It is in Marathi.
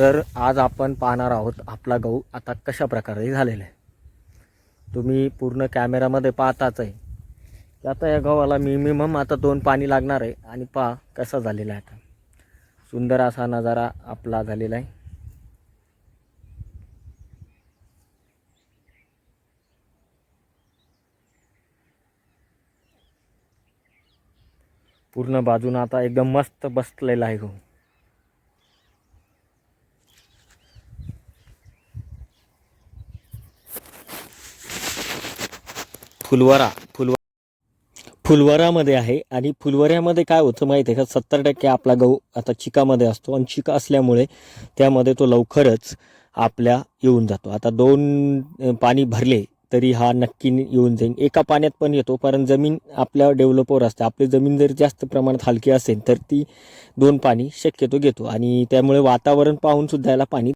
तर आज आपण पाहणार आहोत आपला गहू आता कशा प्रकारे झालेला आहे. तुम्ही पूर्ण कॅमेरामध्ये पाहताच आहे की आता या गव्हाला मिनिमम आता दोन पाणी लागणार आहे आणि पहा कसा झालेला आहे आता. सुंदर असा नजारा आपला झालेला आहे. पूर्ण बाजूनं आता एकदम मस्त बसलेला आहे गहू. फुलवरा फुलवा फुलवरामध्ये आहे. आणि फुलवऱ्यामध्ये काय होतं माहिती आहे का? सत्तर टक्के आपला गहू आता चिकामध्ये असतो आणि चिका असल्यामुळे त्यामध्ये तो लवकरच आपल्या येऊन जातो. आता दोन पाणी भरले तरी हा नक्की येऊन जाईल एका पाण्यात पण येतो कारण जमीन आपल्या डेव्हलपवर असते. आपली जमीन जर जास्त प्रमाणात हलकी असेल तर ती दोन पाणी शक्यतो घेतो. आणि त्यामुळे वातावरण पाहून सुद्धा याला पाणी